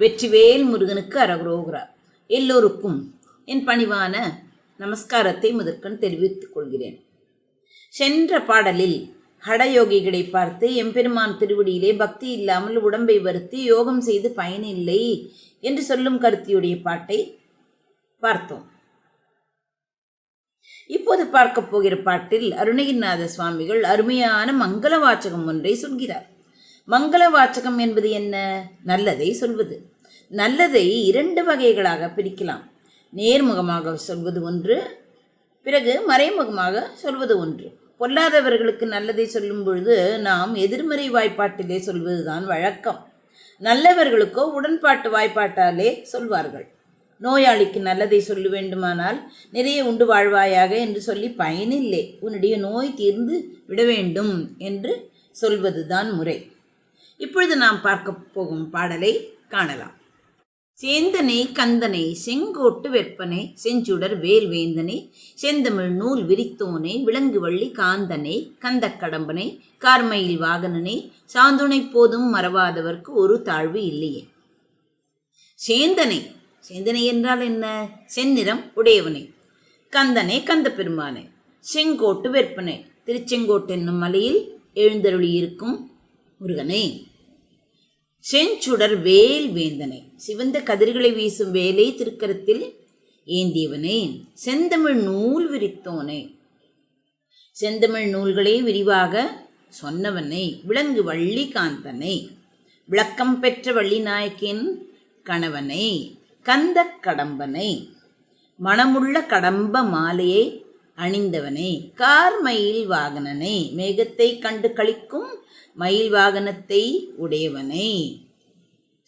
வெற்றிவேல் முருகனுக்கு அரகுரோகிறா எல்லோருக்கும் என் பணிவான நமஸ்காரத்தை முதற்கண் தெரிவித்துக் கொள்கிறேன். சென்ற பாடலில் ஹடயோகிகளை பார்த்து எம்பெருமான் திருவடியிலே பக்தி இல்லாமல் உடம்பை வருத்தி யோகம் செய்து பயனில்லை என்று சொல்லும் கருத்தியுடைய பாட்டை பார்த்தோம். இப்போது பார்க்க போகிற பாட்டில் அருணகிரிநாத சுவாமிகள் அருமையான மங்கள வாச்சகம் ஒன்றை சொல்கிறார். மங்கள வாச்சகம் என்பது என்ன? நல்லதை சொல்வது. நல்லதை இரண்டு வகைகளாக பிரிக்கலாம். நேர்முகமாக சொல்வது ஒன்று பிறகு மறைமுகமாக சொல்வது ஒன்று. பொல்லாதவர்களுக்கு நல்லதை சொல்லும் பொழுது நாம் எதிர்மறை வாய்ப்பாட்டிலே சொல்வதுதான் வழக்கம். நல்லவர்களுக்கோ உடன்பாட்டு வாய்ப்பாட்டாலே சொல்வார்கள். நோயாளிக்கு நல்லதை சொல்ல வேண்டுமானால் நிறைய உண்டு வாழ்வாயாக என்று சொல்லி பயனில்லை. உன்னுடைய நோய் தீர்ந்து விட வேண்டும் என்று சொல்வதுதான் முறை. இப்பொழுது நாம் பார்க்க போகும் பாடலை காணலாம். சேந்தனை கந்தனை செங்கோட்டு வெப்பனை செஞ்சுடர் வேல் வேந்தனை செந்தமிழ் நூல் விரித்தோனை விலங்கு வள்ளி காந்தனை கந்தக்கடம்பனை கார்மயில் வாகனனை சாந்துணை போதும் மறவாதவர்க்கு ஒரு தாழ்வு இல்லையே. சேந்தனை சேந்தனை என்றால் என்ன? செந்நிறம் உடையவனை. கந்தனை கந்த பெருமானை செங்கோட்டு வெற்பனை திருச்செங்கோட்டு என்னும் மலையில் எழுந்தருளி இருக்கும் முருகனை. செஞ்சுடர் வேல் வேந்தனை. சிவந்த கதிர்களை வீசும் வேலை திருக்கரத்தில் ஏந்தியவனே. செந்தமிழ் நூல் விரித்தோனே. செந்தமிழ் நூல்களை விரிவாக சொன்னவனை. விலங்கு வள்ளி காந்தனை. விளக்கம் பெற்ற வள்ளி நாயக்கின் கணவனை. கந்த கடம்பனை. மணமுள்ள கடம்ப மாலையை அணிந்தவனே கார்மயில் வாகனனை மேகத்தை கண்டு கழிக்கும் மயில் வாகனத்தை உடையவனை.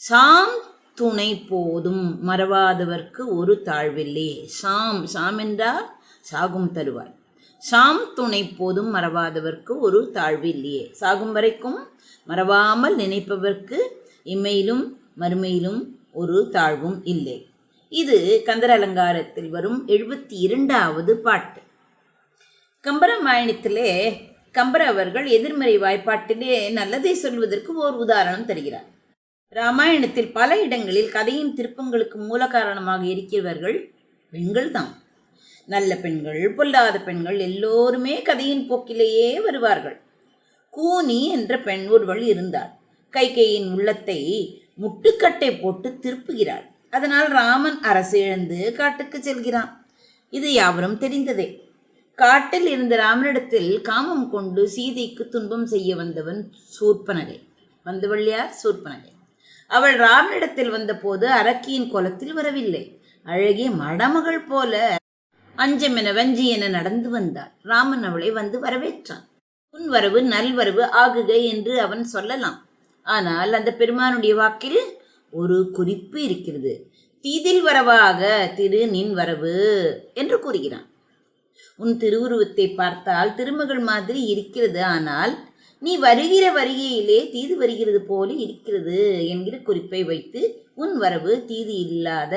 சாம் துணை போதும் மறவாதவர்க்கு ஒரு தாழ்வில்லையே சாம் சாம் என்றால் சாகும் தருவாய். சாம் துணை போதும் மறவாதவர்க்கு ஒரு தாழ்வு இல்லையே சாகும் வரைக்கும் மறவாமல் நினைப்பவர்க்கு இம்மையிலும் மறுமையிலும் ஒரு தாழ்வும் இல்லை. இது கந்தர் அலங்காரத்தில் வரும் எழுபத்தி இரண்டாவது பாட்டு. கம்பராமாயணத்திலே கம்பர் அவர்கள் எதிர்மறை வாய்ப்பாட்டிலே நல்லதை சொல்வதற்கு ஓர் உதாரணம் தருகிறார். ராமாயணத்தில் பல இடங்களில் கதையின் திருப்பங்களுக்கு மூல காரணமாக இருக்கிறவர்கள் பெண்கள் தான். நல்ல பெண்கள் பொல்லாத பெண்கள் எல்லோருமே கதையின் போக்கிலேயே வருவார்கள். கூனி என்ற பெண் ஒருவள் இருந்தாள். கைகையின் உள்ளத்தை முட்டுக்கட்டை போட்டு திருப்புகிறாள். அதனால் ராமன் அரசு இழந்து காட்டுக்கு செல்கிறான். இது யாவரும் தெரிந்ததே. காட்டில் இருந்த ராமனிடத்தில் காமம் கொண்டு சீதைக்கு துன்பம் செய்ய வந்தவன் சூர்பனகை. வந்தவள்யார் சூர்பனகை. அவள் ராமனிடத்தில் வந்தபோது அரக்கியின் கோலத்தில் வரவில்லை. அழகிய மடமகள் போல அஞ்சமென வஞ்சி என நடந்து வந்தாள். ராமன் அவளை வந்து வரவேற்றான். புன்வரவு நல்வரவு ஆகுக என்று அவன் சொல்லலாம். ஆனால் அந்த பெருமானுடைய வாக்கில் ஒரு குறிப்பு இருக்கிறது. தீதில் வரவாக திரு நின் வரவு என்று கூறுகிறான். உன் திருவுருவத்தை பார்த்தால் திருமகள் மாதிரி இருக்கிறது. ஆனால் நீ வருகிற வருகையிலே தீது வருகிறது போல இருக்கிறது என்கிற குறிப்பை வைத்து உன் வரவு தீது இல்லாத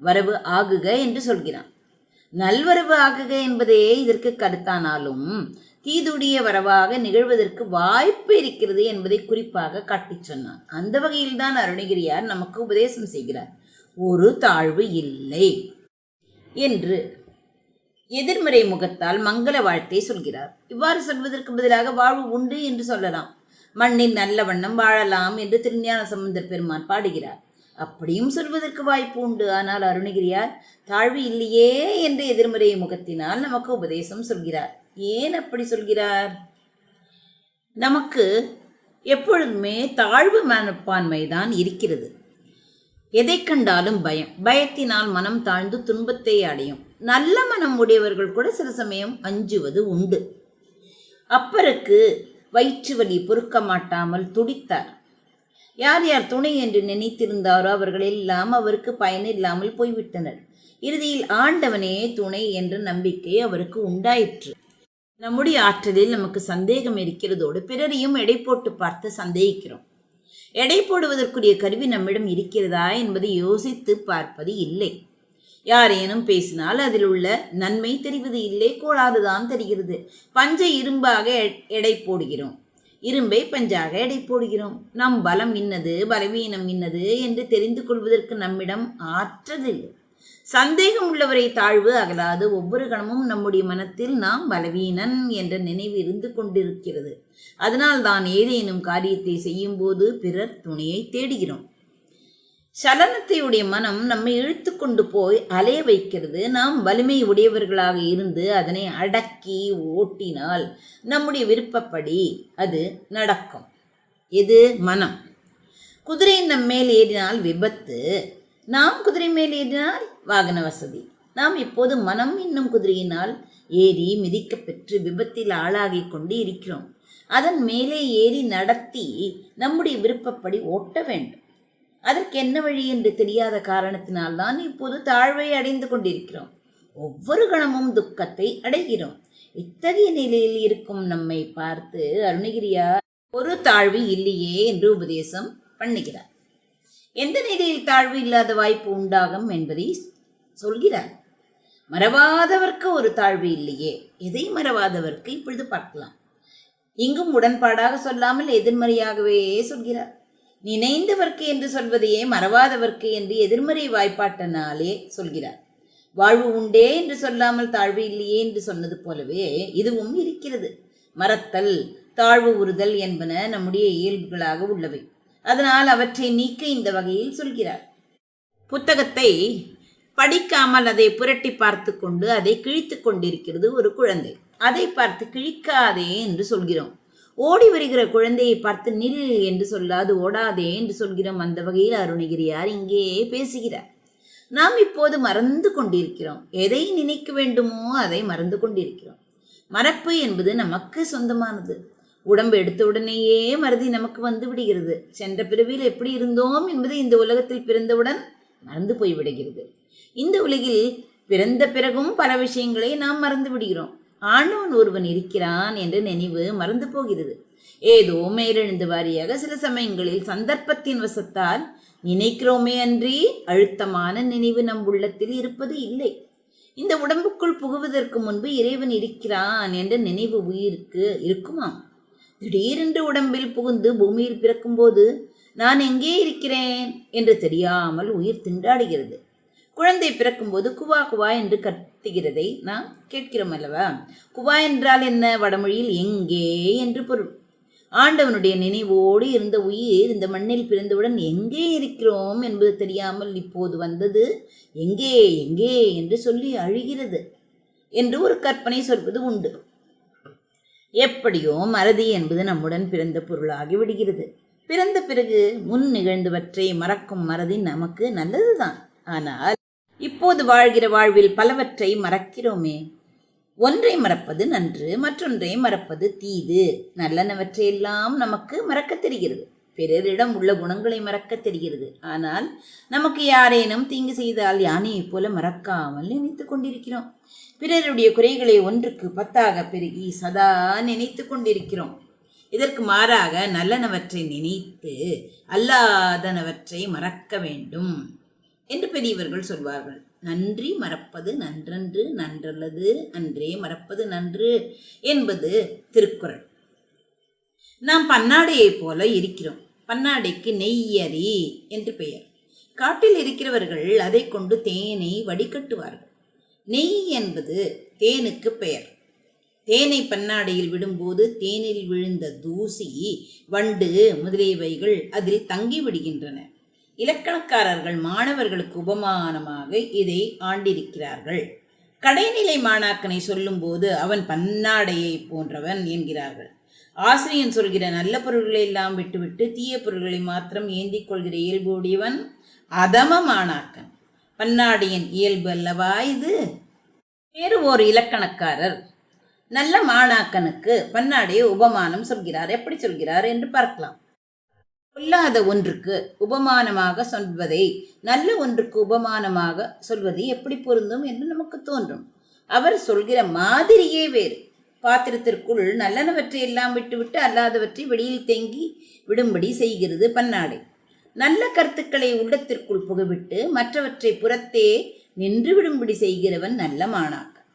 வரவு ஆகுக என்று சொல்கிறான். நல்வரவு ஆகுக என்பதே இதற்கு கருத்தானாலும் தீதுடைய வரவாக நிகழ்வதற்கு வாய்ப்பு இருக்கிறது என்பதை குறிப்பாக காட்டிச் சொன்னான். அந்த வகையில்தான் அருணகிரியார் நமக்கு உபதேசம் செய்கிறார். ஒரு தாழ்வு இல்லை என்று எதிர்மறை முகத்தால் மங்கள வாழ்த்தை சொல்கிறார். இவ்வாறு சொல்வதற்கு பதிலாக வாழ்வு உண்டு என்று சொல்லலாம். மண்ணின் நல்ல வண்ணம் வாழலாம் என்று திருஞான சம்பந்தர் பெருமான் பாடுகிறார். அப்படியும் சொல்வதற்கு வாய்ப்பு உண்டு. ஆனால் அருணகிரியார் தாழ்வு இல்லையே என்ற எதிர்மறை முகத்தினால் நமக்கு உபதேசம் சொல்கிறார். ஏன் அப்படி சொல்கிறார்? நமக்கு எப்பொழுதுமே தாழ்வு மனப்பான்மை தான் இருக்கிறது. எதை கண்டாலும் பயம். பயத்தினால் மனம் தாழ்ந்து துன்பத்தை அடையும். நல்ல மனம் உடையவர்கள் கூட சில சமயம் அஞ்சுவது உண்டு. அப்பருக்கு வயிற்று வலி பொறுக்க மாட்டாமல் துடித்தார். யார் யார் துணை என்று நினைத்திருந்தாரோ அவர்கள் எல்லாம் அவருக்கு பயனில்லாமல் போய்விட்டனர். இறுதியில் ஆண்டவனே துணை என்ற நம்பிக்கை அவருக்கு உண்டாயிற்று. நம்முடைய ஆற்றலில் நமக்கு சந்தேகம் இருக்கிறதோடு பிறரையும் எடை போட்டு பார்த்து சந்தேகிக்கிறோம். எடை போடுவதற்குரிய கருவி நம்மிடம் இருக்கிறதா என்பதை யோசித்து பார்ப்பது இல்லை. யாரேனும் பேசினால் அதில் உள்ள நன்மை தெரிவது இல்லை கோளாறுதான் தெரிகிறது. பஞ்ச இரும்பாக எடை போடுகிறோம். இரும்பை பஞ்சாக எடை போடுகிறோம். நம் பலம் இன்னது பலவீனம் இன்னது என்று தெரிந்து கொள்வதற்கு நம்மிடம் ஆற்றதில்லை சந்தேகம் உள்ளவரை தாழ்வு அகலாது. ஒவ்வொரு கணமும் நம்முடைய மனத்தில் நாம் பலவீனன் என்ற நினைவு இருந்து கொண்டிருக்கிறது. அதனால் தான் ஏதேனும் காரியத்தை செய்யும்போது பிறர் துணையை தேடுகிறோம். சலனத்தையுடைய மனம் நம்மை இழுத்து கொண்டு போய் அலைய வைக்கிறது. நாம் வலிமை உடையவர்களாக இருந்து அதனை அடக்கி ஓட்டினால் நம்முடைய விருப்பப்படி அது நடக்கும். இது மனம். குதிரை நம் மேல் ஏறினால் விபத்து. நாம் குதிரை மேல் ஏறினால் வாகன வசதி. நாம் இப்போது மனம் என்னும் குதிரையினால் ஏறி மிதிக்க பெற்று விபத்தில் ஆளாகிக் கொண்டு இருக்கிறோம். அதன் மேலே ஏறி நடத்தி நம்முடைய விருப்பப்படி ஓட்ட வேண்டும். அதற்கு என்ன வழி என்று தெரியாத காரணத்தினால்தான் இப்போது தாழ்வை அடைந்து கொண்டிருக்கிறோம். ஒவ்வொரு கணமும் துக்கத்தை அடைகிறோம். இத்தகைய நிலையில் இருக்கும் நம்மை பார்த்து அருணகிரியார் ஒரு தாழ்வு இல்லையே என்று உபதேசம் பண்ணுகிறார். எந்த நிலையில் தாழ்வு இல்லாத வாய்ப்பு உண்டாகும் என்பதை சொல்கிறார். மறவாதவர்க்கு ஒரு தாழ்வு இல்லையே. எதை மறவாதவர்க்கு? இப்பொழுது பார்க்கலாம். இங்கும் உடன்பாடாக சொல்லாமல் எதிர்மறையாகவே சொல்கிறார். நினைந்தவர்க்கு என்று சொல்வதையே மறவாதவர்க்கு என்று எதிர்மறை வாய்ப்பாட்டனாலே சொல்கிறார். வாழ்வு உண்டே என்று சொல்லாமல் தாழ்வு இல்லையே என்று சொன்னது போலவே இதுவும் இருக்கிறது. மறத்தல் தாழ்வு உறுதல் என்பன நம்முடைய இயல்புகளாக உள்ளவை. அதனால் அவற்றை நீக்க இந்த வகையில் சொல்கிறார். புத்தகத்தை படிக்காமல் அதை புரட்டி பார்த்து கொண்டு அதை கிழித்து கொண்டிருக்கிறது ஒரு குழந்தை. அதை பார்த்து கிழிக்காதே என்று சொல்கிறோம். ஓடி வருகிற குழந்தையை பார்த்து நில் என்று சொல்லாது ஓடாதே என்று சொல்கிறோம். அந்த வகையில் அருணகிரியார் இங்கே பேசுகிறார். நாம் இப்போது மறந்து கொண்டிருக்கிறோம். எதை நினைக்க வேண்டுமோ அதை மறந்து கொண்டிருக்கிறோம். மறப்பு என்பது நமக்கு சொந்தமானது. உடம்பு எடுத்த உடனேயே மறதி நமக்கு வந்து விடுகிறது. சென்ற பிறவியில் எப்படி இருந்தோம் என்பது இந்த உலகத்தில் பிறந்தவுடன் மறந்து போய் விடுகிறது. இந்த உலகில் பிறந்த பிறகும் பல விஷயங்களை நாம் மறந்து விடுகிறோம். ஆண்டவன் ஒருவன் இருக்கிறான் என்ற நினைவு மறந்து போகிறது. ஏதோ மேலெழுந்து வாரியாக சில சமயங்களில் சந்தர்ப்பத்தின் வசத்தால் நினைக்கிறோமே அன்றி அழுத்தமான நினைவு நம் உள்ளத்தில் இருப்பது இல்லை. இந்த உடம்புக்குள் புகுவதற்கு முன்பு இறைவன் இருக்கிறான் என்ற நினைவு உயிருக்கு இருக்குமாம்? திடீரென்று உடம்பில் புகுந்து பூமியில் பிறக்கும்போது நான் எங்கே இருக்கிறேன் என்று தெரியாமல் உயிர் திண்டாடுகிறது. குழந்தை பிறக்கும்போது குவா குவா என்று கத்துகிறதை நாம் கேட்கிறோம் அல்லவா குவா என்றால் என்ன? வடமொழியில் எங்கே என்று பொருள். ஆண்டவனுடைய நினைவோடு இருந்த உயிர் இந்த மண்ணில் பிறந்தவுடன் எங்கே இருக்கிறோம் என்பது தெரியாமல் இப்போது வந்தது. எங்கே எங்கே என்று சொல்லி அழுகிறது என்று ஒரு கற்பனை சொல்வது உண்டு. எப்படியோ மறதி என்பது நம்முடன் பிறந்த பொருளாகி விடுகிறது. பிறந்த பிறகு முன் நிகழ்ந்தவற்றை மறக்கும் மறதி நமக்கு நல்லதுதான். ஆனால் இப்போது வாழ்கிற வாழ்வில் பலவற்றை மறக்கிறோமே. ஒன்றை மறப்பது நன்று மற்றொன்றை மறப்பது தீது. நல்லனவற்றையெல்லாம் நமக்கு மறக்க தெரிகிறது. பிறரிடம் உள்ள குணங்களை மறக்க தெரிகிறது. ஆனால் நமக்கு யாரேனும் தீங்கு செய்தால் யானையைப் போல மறக்காமல் நினைத்து கொண்டிருக்கிறோம். பிறருடைய குறைகளை ஒன்றுக்கு பத்தாக பெருகி சதா நினைத்து கொண்டிருக்கிறோம். இதற்கு மாறாக நல்லனவற்றை நினைத்து அல்லாதனவற்றை மறக்க வேண்டும். என்று பெரியவர்கள் சொல்வார்கள். நன்றி மறப்பது நன்றன்று நன்றல்லது அன்றே மறப்பது நன்று என்பது திருக்குறள். நாம் பன்னாடையைப் போல இருக்கிறோம். பன்னாடைக்கு நெய்யரி என்று பெயர். காட்டில் இருக்கிறவர்கள் அதை கொண்டு தேனை வடிகட்டுவார்கள். நெய் என்பது தேனுக்கு பெயர். தேனை பன்னாடையில் விடும்போது தேனில் விழுந்த தூசி வண்டு முதலியவைகள் அதில் தங்கி விடுகின்றன இலக்கணக்காரர்கள் மாணவர்களுக்கு உபமானமாக இதை ஆண்டிருக்கிறார்கள். கடைநிலை மாணாக்கனை சொல்லும்போது அவன் பன்னாடையை போன்றவன் என்கிறார்கள். ஆசிரியன் சொல்கிற நல்ல பொருள்களை எல்லாம் விட்டுவிட்டு தீய பொருள்களை மாத்திரம் ஏந்திக் கொள்கிற இயல்பு உடையவன் அதம மாணாக்கன். பன்னாடையின் இயல்பு அல்லவா இது? வேறு ஓர் இலக்கணக்காரர் நல்ல மாணாக்கனுக்கு பன்னாடையை உபமானம் சொல்கிறார். எப்படி சொல்கிறார் என்று பார்க்கலாம். பொல்லாத ஒன்றுக்கு உபமானமாக சொல்வதை நல்ல ஒன்றுக்கு உபமானமாக சொல்வது எப்படி பொருந்தும் என்று நமக்கு தோன்றும். அவர் சொல்கிற மாதிரியே வேறு. பாத்திரத்திற்குள் நல்லனவற்றை எல்லாம் விட்டுவிட்டு அல்லாதவற்றை வெளியில் தேங்கி விடும்படி செய்கிறது பன்னாடை. நல்ல கருத்துக்களை உள்ளத்திற்குள் புகவிட்டு மற்றவற்றை புறத்தே நின்று விடும்படி செய்கிறவன் நல்ல மாணாக்கன்.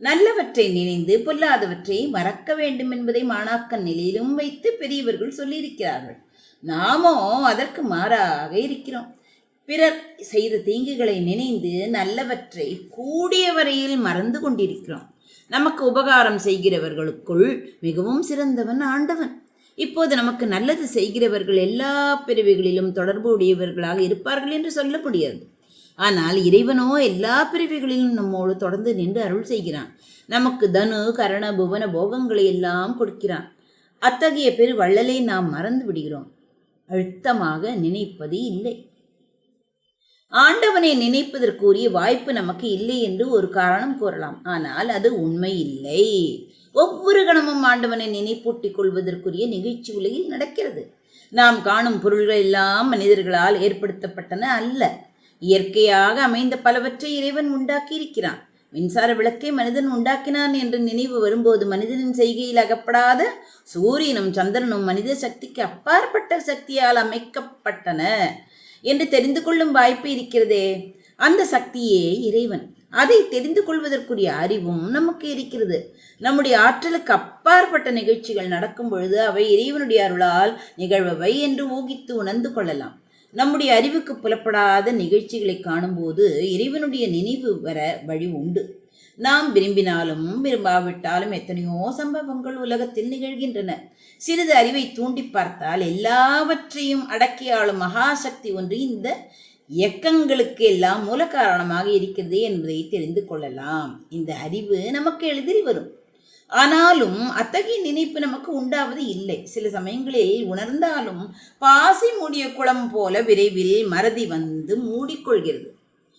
நல்லவற்றை நினைந்து பொல்லாதவற்றை மறக்க வேண்டும் என்பதை மாணாக்கன் நிலையிலும் வைத்து பெரியவர்கள் சொல்லியிருக்கிறார்கள். நாமோ அதற்கு மாறாக இருக்கிறோம். பிறர் செய்த தீங்குகளை நினைந்து நல்லவற்றை கூடிய வரையில் மறந்து கொண்டிருக்கிறோம். நமக்கு உபகாரம் செய்கிறவர்களுக்குள் மிகவும் சிறந்தவன் ஆண்டவன். இப்போது நமக்கு நல்லது செய்கிறவர்கள் எல்லா பிரிவுகளிலும் தொடர்பு உடையவர்களாக இருப்பார்கள் என்று சொல்ல முடியாது. ஆனால் இறைவனோ எல்லா பிரிவுகளிலும் நம்மோடு தொடர்ந்து நின்று அருள் செய்கிறான். நமக்கு தனு கரண புவன போகங்களை எல்லாம் கொடுக்கிறான். அத்தகைய பெரு வள்ளலை நாம் மறந்து விடுகிறோம். அழுத்தமாக நினைப்பது இல்லை. ஆண்டவனை நினைப்பதற்குரிய வாய்ப்பு நமக்கு இல்லை என்று ஒரு காரணம் கூறலாம். ஆனால் அது உண்மை இல்லை. ஒவ்வொரு கணமும் ஆண்டவனை நினைப்பூட்டிக் கொள்வதற்குரிய நிகழ்ச்சி உலகில் நடக்கிறது. நாம் காணும் பொருள்கள் எல்லாம் மனிதர்களால் ஏற்படுத்தப்பட்டன அல்ல. இயற்கையாக அமைந்த பலவற்றை இறைவன் உண்டாக்கி இருக்கிறான் மின்சார விளக்கை மனிதன் உண்டாக்கினான் என்று நினைவு வரும்போது மனிதனின் செய்கையில் அகப்படாத சூரியனும் சந்திரனும் மனித சக்திக்கு அப்பாற்பட்ட சக்தியால் அமைக்கப்பட்டன என்று தெரிந்து கொள்ளும் வாய்ப்பு இருக்கிறதே. அந்த சக்தியே இறைவன். அதை தெரிந்து கொள்வதற்குரிய அறிவும் நமக்கு இருக்கிறது. நம்முடைய ஆற்றலுக்கு அப்பாற்பட்ட நிகழ்ச்சிகள் நடக்கும் பொழுது அவை இறைவனுடைய அருளால் நிகழ்பவை என்று ஊகித்து உணர்ந்து கொள்ளலாம். நம்முடைய அறிவுக்கு புலப்படாத நிகழ்ச்சிகளை காணும்போது இறைவனுடைய நினைவு வர வழி உண்டு. நாம் விரும்பினாலும் விரும்பாவிட்டாலும் எத்தனையோ சம்பவங்கள் உலகத்தில் நிகழ்கின்றன. சிறிது அறிவை தூண்டி பார்த்தால் எல்லாவற்றையும் அடக்கியாளும் மகாசக்தி ஒன்று இந்த இயக்கங்களுக்கு எல்லாம் மூல காரணமாக இருக்கிறது என்பதை தெரிந்து கொள்ளலாம். இந்த அறிவு நமக்கு எளிதில் வரும். ஆனாலும் அத்தகைய நினைப்பு நமக்கு உண்டாவது இல்லை. சில சமயங்களில் உணர்ந்தாலும் பாசி மூடிய குளம் போல விரைவில் மறதி வந்து மூடிக்கொள்கிறது.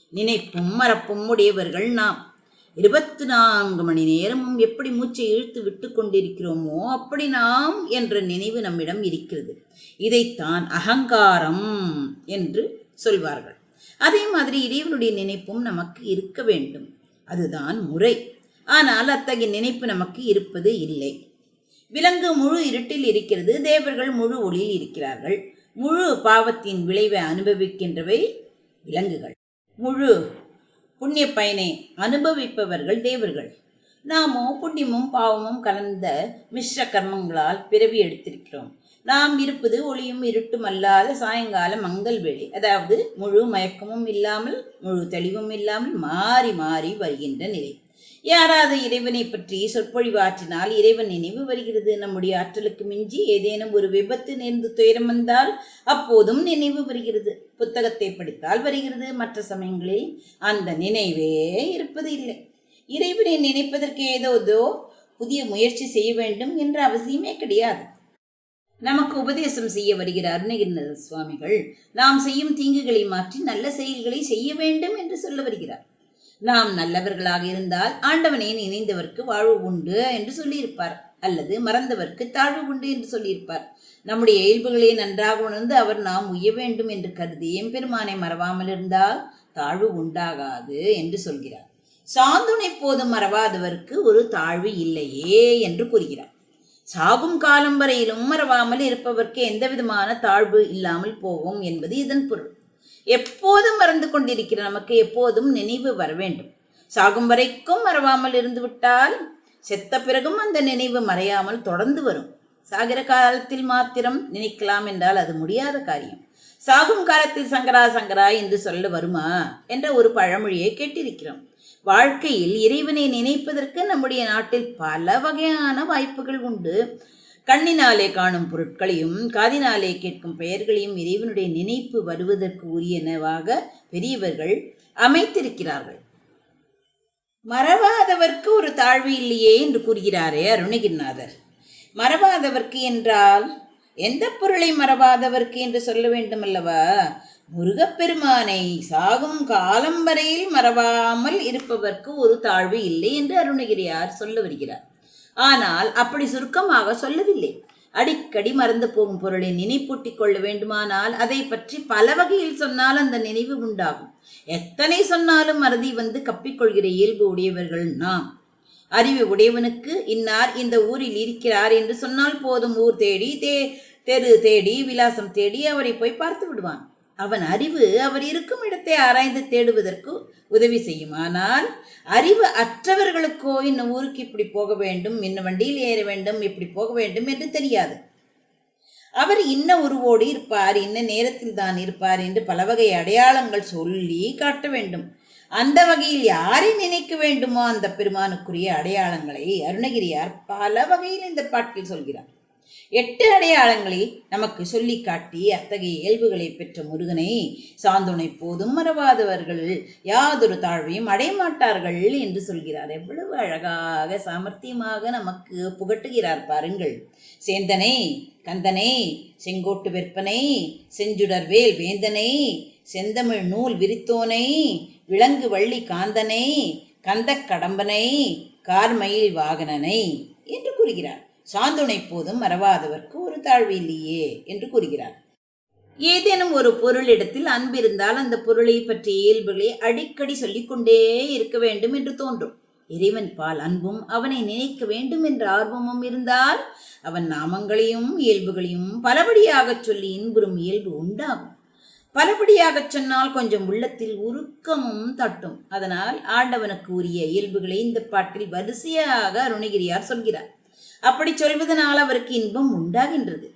நினைப்பும் மறப்பும் உடையவர்கள் நாம். இருபத்தி நான்கு மணி நேரமும் எப்படி மூச்சை இழுத்து விட்டு கொண்டிருக்கிறோமோ அப்படி நாம் என்ற நினைவு நம்மிடம் இருக்கிறது. இதைத்தான் அகங்காரம் என்று சொல்வார்கள். அதே மாதிரி இறைவனுடைய நினைப்பும் நமக்கு இருக்க வேண்டும். அதுதான் முறை. ஆனால் அத்தகைய நினைப்பு நமக்கு இருப்பது இல்லை. விலங்கு முழு இருட்டில் இருக்கிறது தேவர்கள் முழு ஒளியில் இருக்கிறார்கள். முழு பாவத்தின் விளைவை அனுபவிக்கின்றவை விலங்குகள். முழு புண்ணிய பயனை அனுபவிப்பவர்கள் தேவர்கள். நாமோ புண்ணியமும் பாவமும் கலந்த மிஸ்ர கர்மங்களால் பிறவி எடுத்திருக்கிறோம். நாம் இருப்பது ஒளியும் இருட்டும் அல்லாத சாயங்கால மங்கள் வேளை அதாவது முழு மயக்கமும் இல்லாமல் முழு தெளிவும் இல்லாமல் மாறி மாறி வருகின்ற நிலை. யாராவது இறைவனை பற்றி சொற்பொழிவாற்றினால் இறைவன் நினைவு வருகிறது. நம்முடைய ஆற்றலுக்கு மிஞ்சி ஏதேனும் ஒரு விபத்து நேர்ந்து துயரம் வந்தால் அப்போதும் நினைவு வருகிறது. புத்தகத்தை படித்தால் வருகிறது. மற்ற சமயங்களில் அந்த நினைவே இருப்பது இல்லை. இறைவனை நினைப்பதற்கு ஏதோதோ புதிய முயற்சி செய்ய வேண்டும் என்ற அவசியமே கிடையாது. நமக்கு உபதேசம் செய்ய வருகிற அருணகிரிநாத சுவாமிகள் நாம் செய்யும் தீங்குகளை மாற்றி நல்ல செயல்களை செய்ய வேண்டும் என்று சொல்ல வருகிறார். நாம் நல்லவர்களாக இருந்தால் ஆண்டவனை நினைந்தவர்க்கு வாழ்வு உண்டு என்று சொல்லியிருப்பார். அல்லது மறந்தவர்க்கு தாழ்வு உண்டு என்று சொல்லியிருப்பார். நம்முடைய இயல்புகளை நன்றாக உணர்ந்து அவர் நாம் உய்ய வேண்டும் என்று கருதி எம்பெருமானை மறவாமல் இருந்தால் தாழ்வு உண்டாகாது என்று சொல்கிறார். சாந்துணை போதும் மறவாதவர்க்கு ஒரு தாழ்வு இல்லையே என்று கூறுகிறார். சாகும் காலம் வரையிலும் மறவாமல் இருப்பவர்க்கு எந்த விதமான தாழ்வு இல்லாமல் போகும் என்பது இதன் பொருள். எப்போதும் மறந்து கொண்டிருக்கிற நமக்கு எப்போதும் நினைவு வர வேண்டும். சாகும் வரைக்கும் மறவாமல் இருந்து விட்டால் செத்த பிறகும் அந்த நினைவு மறையாமல் தொடர்ந்து வரும். சாகிற காலத்தில் மாத்திரம் நினைக்கலாம் என்றால் அது முடியாத காரியம். சாகும் காலத்தில் சங்கரா சங்கரா என்று சொல்ல வருமா என்ற ஒரு பழமொழியை கேட்டிருக்கிறோம். வாழ்க்கையில் இறைவனை நினைப்பதற்கு நம்முடைய நாட்டில் பல வகையான வாய்ப்புகள் உண்டு. கண்ணினாலே காணும் பொருட்களையும் காதினாலே கேட்கும் பெயர்களையும் இறைவனுடைய நினைப்பு வருவதற்கு உரியனவாக பெரியவர்கள் அமைத்திருக்கிறார்கள். மறவாதவர்க்கு ஒரு தாழ்வு இல்லையே என்று கூறுகிறாரே அருணகிரிநாதர். மறவாதவர்க்கு என்றால் எந்த பொருளை மறவாதவர்க்கு என்று சொல்ல வேண்டும் அல்லவா முருகப்பெருமானை சாகும் காலம் வரையில் மறவாமல் இருப்பவர்க்கு ஒரு தாழ்வு இல்லை என்று அருணகிரியார் சொல்ல வருகிறார். ஆனால் அப்படி சுருக்கமாக சொல்லவில்லை. அடிக்கடி மறந்து போகும் பொருளை நினைப்பூட்டிக் கொள்ள வேண்டுமானால் அதை பற்றி பல வகையில் சொன்னால் அந்த நினைவு உண்டாகும். எத்தனை சொன்னாலும் மறதி வந்து கப்பிக்கொள்கிற இயல்பு உடையவர்கள் நாம். அறிவு உடையவனுக்கு இன்னார் இந்த ஊரில் இருக்கிறார் என்று சொன்னால் போதும் ஊர் தேடி தே தெரு தேடி விலாசம் தேடி அவரை போய் பார்த்து விடுவான். அவன் அறிவு அவர் இருக்கும் இடத்தை ஆராய்ந்து தேடுவதற்கு உதவி செய்யுமானால் அறிவு அற்றவர்களுக்கோ இன்னும் ஊருக்கு இப்படி போக வேண்டும் இன்னும் வண்டியில் ஏற வேண்டும் இப்படி போக வேண்டும் என்று தெரியாது. அவர் இன்ன உருவோடு இருப்பார் இன்ன நேரத்தில் தான் இருப்பார் என்று பல வகை அடையாளங்கள் சொல்லி காட்ட வேண்டும். அந்த வகையில் யாரை நினைக்க வேண்டுமோ அந்த பெருமானுக்குரிய அடையாளங்களை அருணகிரியார் பல வகையில் இந்த பாட்டில் சொல்கிறார். எட்டு அடையாளங்களை நமக்கு சொல்லி காட்டி அத்தகைய இயல்புகளை பெற்ற முருகனை சாந்துணை போதும் மறவாதவர்கள் யாதொரு தாழ்வையும் அடையமாட்டார்கள் என்று சொல்கிறார். எவ்வளவு அழகாக சாமர்த்தியமாக நமக்கு புகட்டுகிறார் பாருங்கள். சேந்தனை கந்தனை செங்கோட்டு வெற்பனை செஞ்சுடர்வேல் வேந்தனை செந்தமிழ் நூல் விரித்தோனை விலங்கு வள்ளி காந்தனை கந்தக் கடம்பனை கார்மயில் வாகனனை என்று கூறுகிறார். சாந்துணை போதும் மறவாதவர்க்கு ஒரு தாழ்வு இல்லையே என்று கூறுகிறார். ஏதேனும் ஒரு பொருளிடத்தில் அன்பிருந்தால் அந்த பொருளை பற்றிய இயல்புகளை அடிக்கடி சொல்லிக்கொண்டே இருக்க வேண்டும் என்று தோன்றும். இறைவன் பால் அன்பும் அவனை நினைக்க வேண்டும் என்ற ஆர்வமும் இருந்தால் அவன் நாமங்களையும் இயல்புகளையும் பலபடியாகச் சொல்லி இன்புறும் இயல்பு உண்டாகும். பலபடியாகச் சொன்னால் கொஞ்சம் உள்ளத்தில் உருக்கமும் தட்டும். அதனால் ஆண்டவனுக்கு உரிய இயல்புகளை இந்த பாட்டில் வரிசையாக அருணகிரியார் சொல்கிறார். அப்படி சொல்வதனால் அவருக்கு இன்பம் உண்டாகின்றது.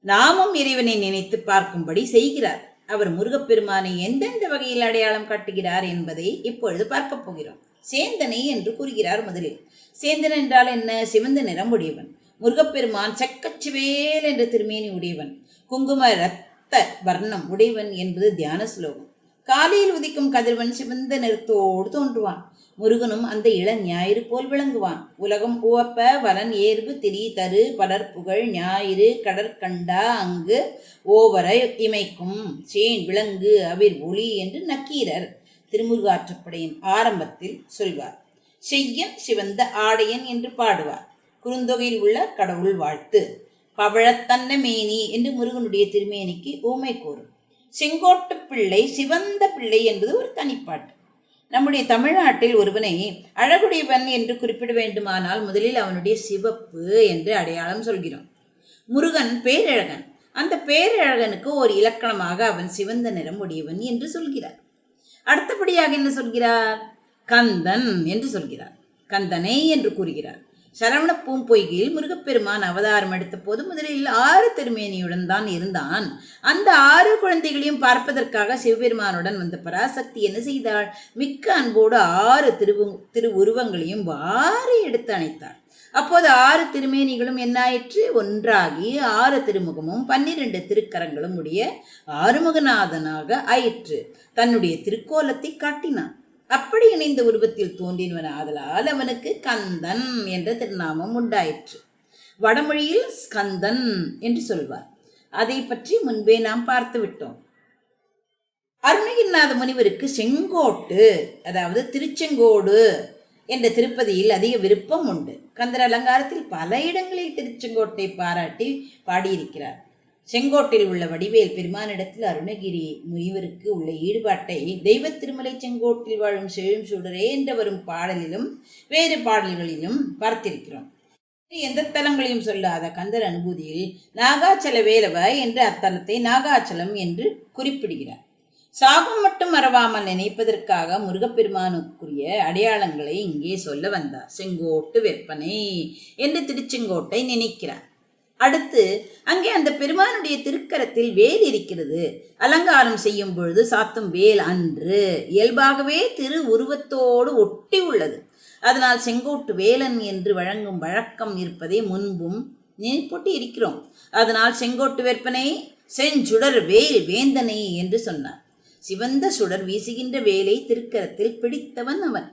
நாமும் இறைவனை நினைத்து பார்க்கும்படி செய்கிறார். அவர் முருகப்பெருமானை எந்தெந்த வகையில் அடையாளம் காட்டுகிறார் என்பதை இப்பொழுது பார்க்கப் போகிறோம். சேந்தனை என்று கூறுகிறார் முதலில். சேந்தன் என்றால் என்ன? சிவந்த நிறம் உடையவன். முருகப்பெருமான் செக்கச்சிவேல் என்ற திருமேனி உடையவன். குங்கும ரத்த வர்ணம் உடையவன் என்பது தியான ஸ்லோகம். காலையில் உதிக்கும் கதிர்வன் சிவந்த நிறத்தோடு தோன்றுவான். முருகனும் அந்த இள ஞாயிறு போல் விளங்குவான். உலகம் உவப்ப வலன் ஏர்வு திரி தரு பலர் புகழ் ஞாயிறு கடற்கண்டா அங்கு ஓவர இமைக்கும். சேன் விலங்கு அவிர் ஒளி என்று நக்கீரர் திருமுருகாற்றுப்படையின் ஆரம்பத்தில் சொல்வார். செய்யன் சிவந்த ஆடையன் என்று பாடுவார். குறுந்தொகையில் உள்ள கடவுள் வாழ்த்து. பவழத்தன்ன மேனி என்று முருகனுடைய திருமேனிக்கு ஊமை கூறும். செங்கோட்டு பிள்ளை சிவந்த பிள்ளை என்பது ஒரு தனிப்பாட்டு. நம்முடைய தமிழ்நாட்டில் ஒருவனை அழகுடையவன் என்று குறிப்பிட வேண்டுமானால் முதலில் அவனுடைய சிவப்பு என்று அடையாளம் சொல்கிறோம். முருகன் பேரழகன். அந்த பேரழகனுக்கு ஒரு இலக்கணமாக அவன் சிவந்த நிறம் உடையவன் என்று சொல்கிறார். அடுத்தபடியாக என்ன சொல்கிறார்? கந்தன் என்று சொல்கிறார். கந்தனை என்று கூறுகிறார். சரவண பூம்பொய்கையில் முருகப்பெருமான் அவதாரம் எடுத்த போது முதலில் ஆறு திருமேனியுடன் தான் இருந்தான். அந்த ஆறு குழந்தைகளையும் பார்ப்பதற்காக சிவபெருமானுடன் வந்த பராசக்தி என்ன செய்தாள்? மிக்க அன்போடு ஆறு திரு திரு உருவங்களையும் வாரி எடுத்து அணைத்தாள். அப்போது ஆறு திருமேனிகளும் என்னாயிற்று ஒன்றாகி ஆறு திருமுகமும் பன்னிரண்டு திருக்கரங்களும் உடைய ஆறுமுகநாதனாக ஆயிற்று. தன்னுடைய திருக்கோலத்தை காட்டினான். அப்படி இணைந்த உருவத்தில் தோன்றினவன் ஆதலால் அவனுக்கு கந்தன் என்ற திருநாமம் உண்டாயிற்று. வடமொழியில் ஸ்கந்தன் என்று சொல்வார். அதை பற்றி முன்பே நாம் பார்த்து விட்டோம். அருணகிரிநாத முனிவருக்கு செங்கோட்டு அதாவது திருச்செங்கோடு என்ற திருப்பதியில் அதிக விருப்பம் உண்டு. கந்தர் அலங்காரத்தில் பல இடங்களில் திருச்செங்கோட்டை பாராட்டி பாடியிருக்கிறார். செங்கோட்டில் உள்ள வடிவேல் பெருமானிடத்தில் அருணகிரி முனிவருக்கு உள்ள ஈடுபாட்டை தெய்வ திருமலை செங்கோட்டில் வாழும் செழும் சுடரே என்ற வரும் பாடலிலும் வேறு பாடல்களிலும் பார்த்திருக்கிறோம். எந்த தலங்களையும் சொல்லாத கந்தர் அனுபூதியில் நாகாச்சல வேலவ என்ற அத்தலத்தை நாகாச்சலம் என்று குறிப்பிடுகிறார். சாகம் மட்டும் மறவாமல் நினைப்பதற்காக முருகப்பெருமானுக்குரிய அடையாளங்களை இங்கே சொல்ல வந்தார். செங்கோட்டு வெப்பனை என்று திருச்செங்கோட்டை நினைக்கிறார். அடுத்து அங்கே அந்த பெருமானுடைய திருக்கரத்தில் வேல் இருக்கிறது. அலங்காரம் செய்யும் பொழுது சாத்தும் வேல் அன்று. இயல்பாகவே திரு உருவத்தோடு ஒட்டி உள்ளது. அதனால் செங்கோட்டு வேலன் என்று வழங்கும் வழக்கம் இருப்பதை முன்பும் நினைப்பூட்டி இருக்கிறோம். அதனால் செங்கோட்டு வேற்பனை செஞ்சுடர் வேல் வேந்தனை என்று சொன்னார். சிவந்த சுடர் வீசுகின்ற வேலை திருக்கரத்தில் பிடித்தவன் அவன்.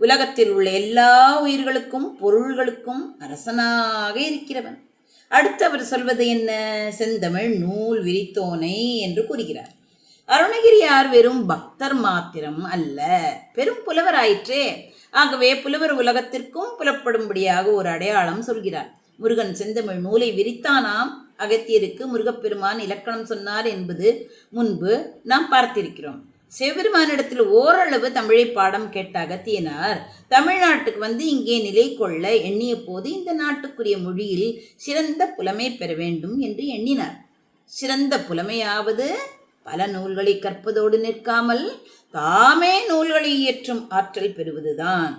உலகத்தில் உள்ள எல்லா உயிர்களுக்கும் பொருள்களுக்கும் அரசனாக இருக்கிறவன். அடுத்து அவர் சொல்வது என்ன? செந்தமிழ் நூல் விரித்தோனை என்று கூறுகிறார். அருணகிரியார் வெறும் பக்தர் மாத்திரம் அல்ல பெரும் புலவராயிற்றே. ஆகவே புலவர் உலகத்திற்கும் புலப்படும்படியாக ஒரு அடையாளம் சொல்கிறார். முருகன் செந்தமிழ் நூலை விரித்தானாம் அகத்தியருக்கு முருகப்பெருமான் இலக்கணம் சொன்னார் என்பது முன்பு நாம் பார்த்திருக்கிறோம். சிவபெருமானிடத்தில் ஓரளவு தமிழை பாடம் கேட்ட அகத்தியனார் தமிழ்நாட்டுக்கு வந்து இங்கே நிலை கொள்ள எண்ணிய போது இந்த நாட்டுக்குரிய மொழியில் சிறந்த புலமை பெற வேண்டும் என்று எண்ணினார். சிறந்த புலமையாவது பல நூல்களை கற்பதோடு நிற்காமல் தாமே நூல்களை இயற்றும் ஆற்றல் பெறுவதுதான்.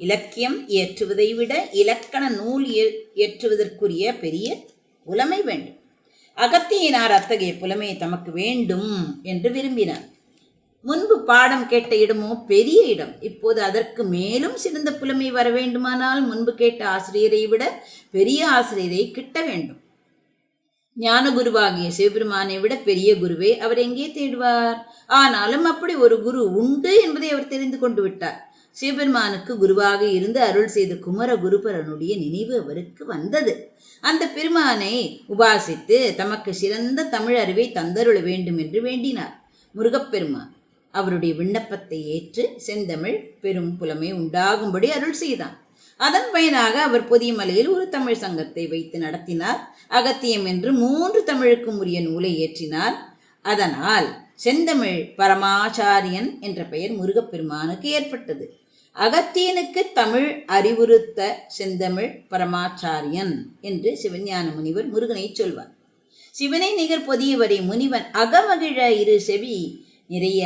இலக்கியம் இயற்றுவதை விட இலக்கண நூல் இயற்றுவதற்குரிய பெரிய புலமை வேண்டும். அகத்தியினார் அத்தகைய புலமையை தமக்கு வேண்டும் என்று விரும்பினார். முன்பு பாடம் கேட்ட இடமோ பெரிய இடம். இப்போது அதற்கு மேலும் சிறந்த புலமை வர வேண்டுமானால் முன்பு கேட்ட ஆசிரியரை விட பெரிய ஆசிரியரை கிட்ட வேண்டும். ஞான குருவாகிய சிவபெருமானை விட பெரிய குருவை அவர் எங்கே தேடுவார்? ஆனாலும் அப்படி ஒரு குரு உண்டு என்பதை அவர் தெரிந்து கொண்டு விட்டார். சிவபெருமானுக்கு குருவாக இருந்து அருள் செய்த குமர குருபரனுடைய நினைவு அவருக்கு வந்தது. அந்த பெருமானை உபாசித்து தமக்கு சிறந்த தமிழ் அறிவை தந்தருள வேண்டும் என்று வேண்டினார். முருகப்பெருமான். அவருடைய விண்ணப்பத்தை ஏற்று செந்தமிழ் பெரும் புலமை உண்டாகும்படி அருள் செய்தான். அதன் பயனாக அவர் புதிய மலையில் ஒரு தமிழ் சங்கத்தை வைத்து நடத்தினார். அகத்தியம் என்று மூன்று தமிழுக்கும் உரிய நூலை ஏற்றினார். அதனால் செந்தமிழ் பரமாச்சாரியன் என்ற பெயர் முருகப்பெருமானுக்கு ஏற்பட்டது. அகத்தியனுக்கு தமிழ் அறிவுறுத்த செந்தமிழ் பரமாச்சாரியன் என்று சிவஞான முனிவர் முருகனை சொல்வார். சிவனை நிகர் பொதியவரை முனிவன் அகமகிழ இரு செவி நிறைய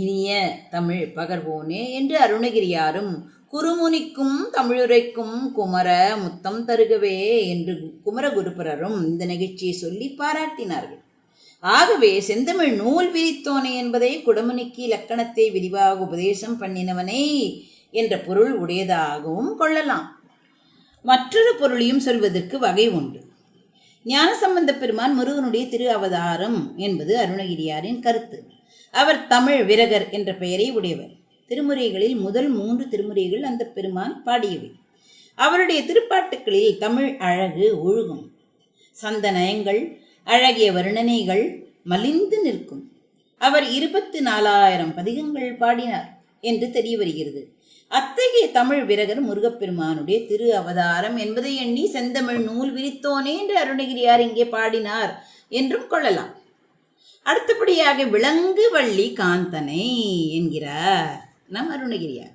இனிய தமிழ் பகர்வோனே என்று அருணகிரியாரும் குருமுனிக்கும் தமிழுரைக்கும் குமர முத்தம் தருகவே என்று குமரகுருபரரும் இந்த நிகழ்ச்சியை சொல்லி பாராட்டினார்கள். ஆகவே செந்தமிழ் நூல் விரித்தோனே என்பதை குடமுனிக்கு இலக்கணத்தை விரிவாக உபதேசம் பண்ணினவனே என்ற பொருள் உடையதாகவும் கொள்ளலாம். மற்றொரு பொருளையும் சொல்வதற்கு வகை உண்டு. ஞானசம்பந்த பெருமான் முருகனுடைய திரு அவதாரம் என்பது அருணகிரியாரின் கருத்து. அவர் தமிழ் விரகர் என்ற பெயரை உடையவர். திருமுறைகளில் முதல் மூன்று திருமுறைகள் அந்த பெருமான் பாடியவை. அவருடைய திருப்பாட்டுக்களில் தமிழ் அழகு ஒழுகும். சந்தனயங்கள் அழகிய வர்ணனைகள் மலிந்து நிற்கும். அவர் இருபத்து நாலாயிரம் பதிகங்கள் பாடினார் என்று தெரிய வருகிறது. அத்தகைய தமிழ் விரகர் முருகப்பெருமானுடைய திரு அவதாரம் என்பதை எண்ணி செந்தமிழ் நூல் விரித்தோனே என்று அருணகிரியார் இங்கே பாடினார் என்றும் கொள்ளலாம். அடுத்தபடியாக விலங்கு வள்ளி காந்தனை என்கிறார் நம் அருணகிரியார்.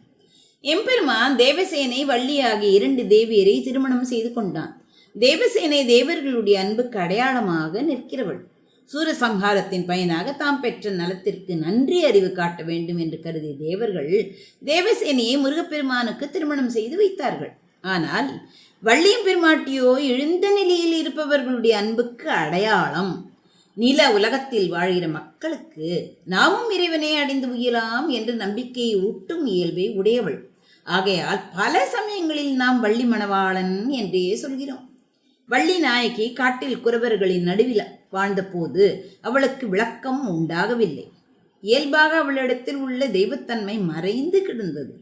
எம்பெருமான் தேவசேனை வள்ளி ஆகிய இரண்டு தேவியரை திருமணம் செய்து கொண்டான். தேவசேனை தேவர்களுடைய அன்புக்கு அடையாளமாக நிற்கிறவள். சூரசம்ஹாரத்தின் பயனாக தாம் பெற்ற நலத்திற்கு நன்றி அறிவு காட்ட வேண்டும் என்று கருதிய தேவர்கள் தேவசேனையை முருகப்பெருமானுக்கு திருமணம் செய்து வைத்தார்கள். ஆனால் வள்ளியம் பெருமாட்டியோ எழுந்த நிலையில் இருப்பவர்களுடைய அன்புக்கு அடையாளம் நில உலகத்தில் வாழ்கிற மக்களுக்கு நாமும் இறைவனே அடைந்து உயலாம் என்ற நம்பிக்கையை ஊட்டும் இயல்பை உடையவள். ஆகையால் பல சமயங்களில் நாம் வள்ளி மணவாளன் என்றே சொல்கிறோம். வள்ளி நாயகி காட்டில் குறவர்களின் நடுவில் வாழ்ந்தபோது அவளுக்கு விளக்கம் உண்டாகவில்லை. இயல்பாக அவளிடத்தில் உள்ள தெய்வத்தன்மை மறைந்து கிடந்தது.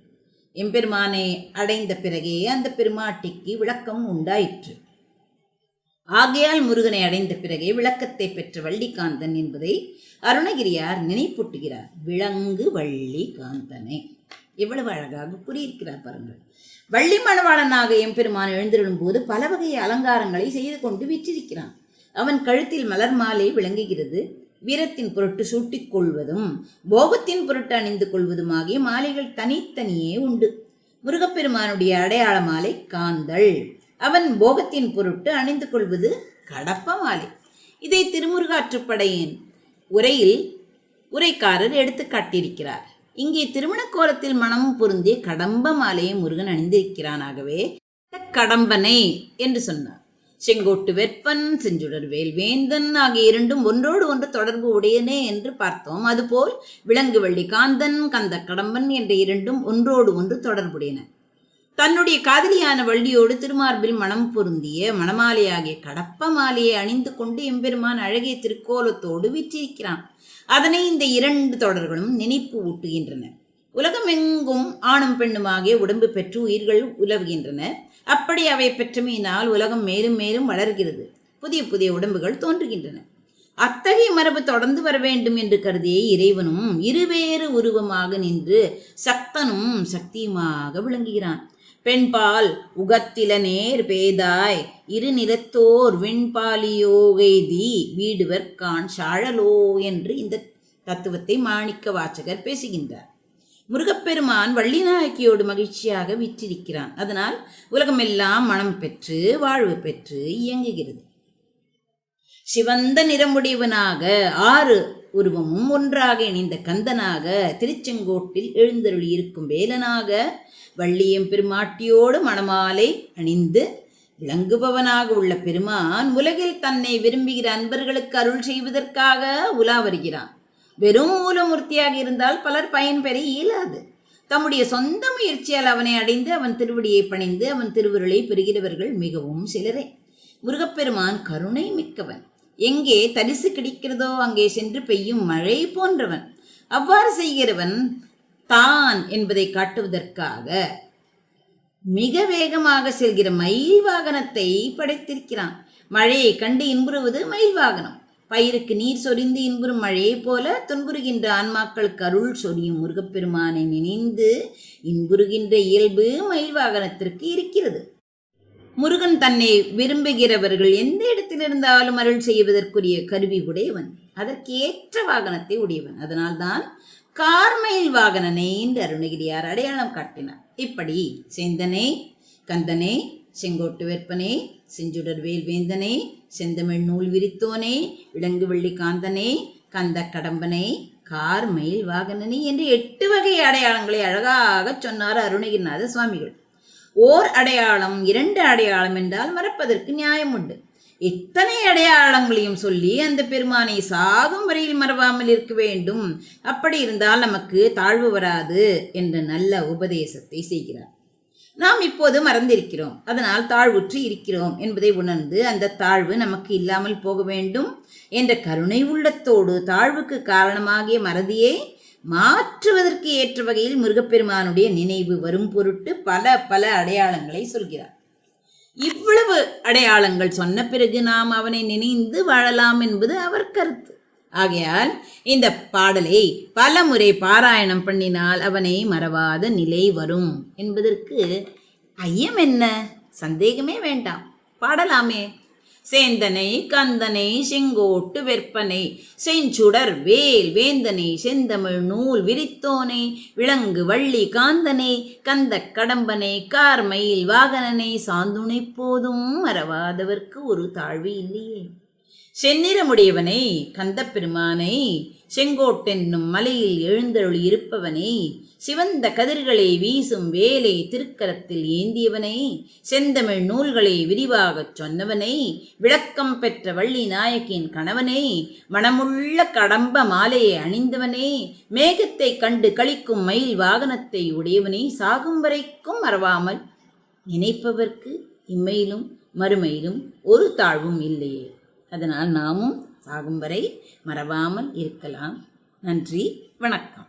எம்பெருமானை அடைந்த பிறகே அந்த பெருமாட்டிக்கு விளக்கம் உண்டாயிற்று. ஆகையால் முருகனை அடைந்த பிறகே விளக்கத்தை பெற்ற வள்ளிகாந்தன் என்பதை அருணகிரியார் நினைப்பூட்டுகிறார். விலங்கு வள்ளி காந்தனை எவ்வளவு அழகாக கூறியிருக்கிறார் பாருங்கள். வள்ளி மணவாளனாக எம்பெருமான் எழுந்திருடும் போது பல வகை அலங்காரங்களை செய்து கொண்டு விற்றிருக்கிறான். அவன் கழுத்தில் மலர் மாலை விளங்குகிறது. வீரத்தின் பொருட்டு சூட்டிக் கொள்வதும் போகத்தின் பொருட்டு அணிந்து கொள்வதுமாகிய மாலைகள் தனித்தனியே உண்டு. முருகப்பெருமானுடைய அடையாள மாலை காந்தள். அவன் போகத்தின் பொருட்டு அணிந்து கொள்வது கடப்ப மாலை இதை திருமுருகாற்றுப்படையின் உரையில் உரைக்காரர் எடுத்து காட்டியிருக்கிறார். இங்கே திருமண கோலத்தில் மனமும் பொருந்திய கடம்ப மாலையை முருகன் அணிந்திருக்கிறானாகவே கடம்பனை என்று சொன்னார். செங்கோட்டு வெப்பன் செஞ்சுடர் வேல்வேந்தன் ஆகிய இரண்டும் ஒன்றோடு ஒன்று தொடர்பு உடையனே என்று பார்த்தோம். அதுபோல் விலங்கு வள்ளி காந்தன் கந்த கடம்பன் என்ற இரண்டும் ஒன்றோடு ஒன்று தொடர்புடையன. தன்னுடைய காதலியான வள்ளியோடு திருமார்பில் மனம் பொருந்திய மணமாலையாகிய கடப்ப மாலையை அணிந்து கொண்டு எம்பெருமான் அழகிய திருக்கோலத்தோடு விற்றிருக்கிறான். அதனை இந்த இரண்டு தொடர்களும் நினைப்பு ஊட்டுகின்றன. உலகமெங்கும் ஆணும் பெண்ணுமாகிய உடம்பு பெற்று உயிர்கள் உலவுகின்றன. அப்படி அவை பெற்றமையினால் உலகம் மேலும் மேலும் வளர்கிறது. புதிய புதிய உடம்புகள் தோன்றுகின்றன. அத்தகைய மரபு தொடர்ந்து வர வேண்டும் என்று கருதிய இறைவனும் இருவேறு உருவமாக நின்று சக்தனும் சக்தியுமாக விளங்குகிறான். பெண்பால் உகத்தில நேர் பேதாய் இரு நிலத்தோர் வெண்பாலியோகைதி வீடுவர் கான் சாழலோ என்று இந்த தத்துவத்தை மாணிக்க வாச்சகர் பேசுகின்றார். முருகப்பெருமான் வள்ளிநாயக்கியோடு மகிழ்ச்சியாக விற்றிருக்கிறான். அதனால் உலகமெல்லாம் மனம் பெற்று வாழ்வு பெற்று இயங்குகிறது. சிவந்த நிறமுடையவனாக ஆறு உருவமும் ஒன்றாக இணைந்த கந்தனாக திருச்செங்கோட்டில் எழுந்தருளி இருக்கும் வேலனாக வள்ளியம் பெருமாட்டியோடு மணமாலை அணிந்து விளங்குபவனாக உள்ள பெருமான் உலகில் தன்னை விரும்புகிற அன்பர்களுக்கு அருள் செய்வதற்காக உலா வருகிறான். வெறும் மூலமூர்த்தியாக இருந்தால் பலர் பயன்பெற இயலாது. தம்முடைய சொந்த முயற்சியால் அவனை அடைந்து அவன் திருவடியை பணிந்து அவன் திருவுருளை பெறுகிறவர்கள் மிகவும் சிலரே. முருகப்பெருமான் கருணை மிக்கவன். எங்கே தரிசு கிடைக்கிறதோ அங்கே சென்று பெய்யும் மழை போன்றவன். அவ்வாறு செய்கிறவன் தான் என்பதை காட்டுவதற்காக மிக வேகமாக செல்கிற மயில் வாகனத்தை படைத்திருக்கிறான். மழையை கண்டு இன்புறுவது மயில் வாகனம். பயிருக்கு நீர் சொரிந்து இன்புறும் மழையைப் போல துன்புறுகின்ற ஆன்மாக்களுக்கு அருள் சொரியும் முருகப்பெருமானை நினைந்து இன்புறுகின்ற இயல்பு மயில் வாகனத்திற்கு இருக்கிறது. முருகன் தன்னை விரும்புகிறவர்கள் எந்த இடத்தில் இருந்தாலும் அருள் செய்வதற்குரிய கருவி உடையவன். அதற்கு ஏற்ற வாகனத்தை உடையவன். அதனால்தான் கார்மயில் வாகனனை என்று அருணகிரியார் அடையாளம் காட்டினார். இப்படி சேந்தனே கந்தனே செங்கோட்டு வேற்பனே செஞ்சுடர் வேல்வேந்தனே செந்தமிழ் நூல் விரித்தோனே விலங்கு வெள்ளி காந்தனே கந்த கடம்பனே கார் மயில் வாகனனே என்று எட்டு வகை அடையாளங்களை அழகாக சொன்னார் அருணகிரிநாத சுவாமிகள். ஓர் அடையாளம் இரண்டு அடையாளம் என்றால் மறப்பதற்கு நியாயம் உண்டு இத்தனை அடையாளங்களையும் சொல்லி அந்த பெருமானை சாகும் வரையில் மறவாமல் இருக்க வேண்டும். அப்படி இருந்தால் நமக்கு தாழ்வு வராது என்ற நல்ல உபதேசத்தை செய்கிறார். நாம் இப்போது மறந்திருக்கிறோம். அதனால் தாழ்வுற்று இருக்கிறோம் என்பதை உணர்ந்து அந்த தாழ்வு நமக்கு இல்லாமல் போக வேண்டும் என்ற கருணை உள்ளத்தோடு தாழ்வுக்கு காரணமாகிய மறதியை மாற்றுவதற்கு ஏற்ற வகையில் முருகப்பெருமானுடைய நினைவு வரும் பொருட்டு பல பல அடையாளங்களை சொல்கிறார். இவ்வளவு அடையாளங்கள் சொன்ன பிறகு நாம் அவனை நினைந்து வாழலாம் என்பது அவர் கருத்து. ஆகையால் இந்த பாடலை பல முறை பாராயணம் பண்ணினால் அவனை மறவாத நிலை வரும் என்பதற்கு ஐயம் என்ன? சந்தேகமே வேண்டாம். பாடலாமே. சேந்தனை கந்தனை செங்கோட்டு வெற்பனை. செஞ்சுடர் வேல் வேந்தனை செந்தமிழ் நூல் விரித்தோனை. விலங்கு வள்ளி காந்தனை கந்த கடம்பனை கார்மயில் வாகனனை. சாந்துணை போதும் மறவாதவர்க்கு ஒரு தாழ்வு இல்லையே. செந்நிறமுடையவனை கந்தப்பெருமானை செங்கோட்டென்னும் மலையில் எழுந்தருளி இருப்பவனை சிவந்த கதிர்களை வீசும் வேலை திருக்கரத்தில் ஏந்தியவனை செந்தமிழ் நூல்களை விரிவாகச் சொன்னவனை விளக்கம் பெற்ற வள்ளி நாயக்கின் கணவனை மனமுள்ள கடம்ப மாலையை அணிந்தவனே மேகத்தை கண்டு கழிக்கும் மயில் வாகனத்தை உடையவனை சாகும் வரைக்கும் மறவாமல் நினைப்பவர்க்கு இம்மையிலும் மறுமையிலும் ஒரு தாழ்வும் இல்லையே. அதனால் நாமும் சாகும் வரை மறவாமல் இருக்கலாம். நன்றி வணக்கம்.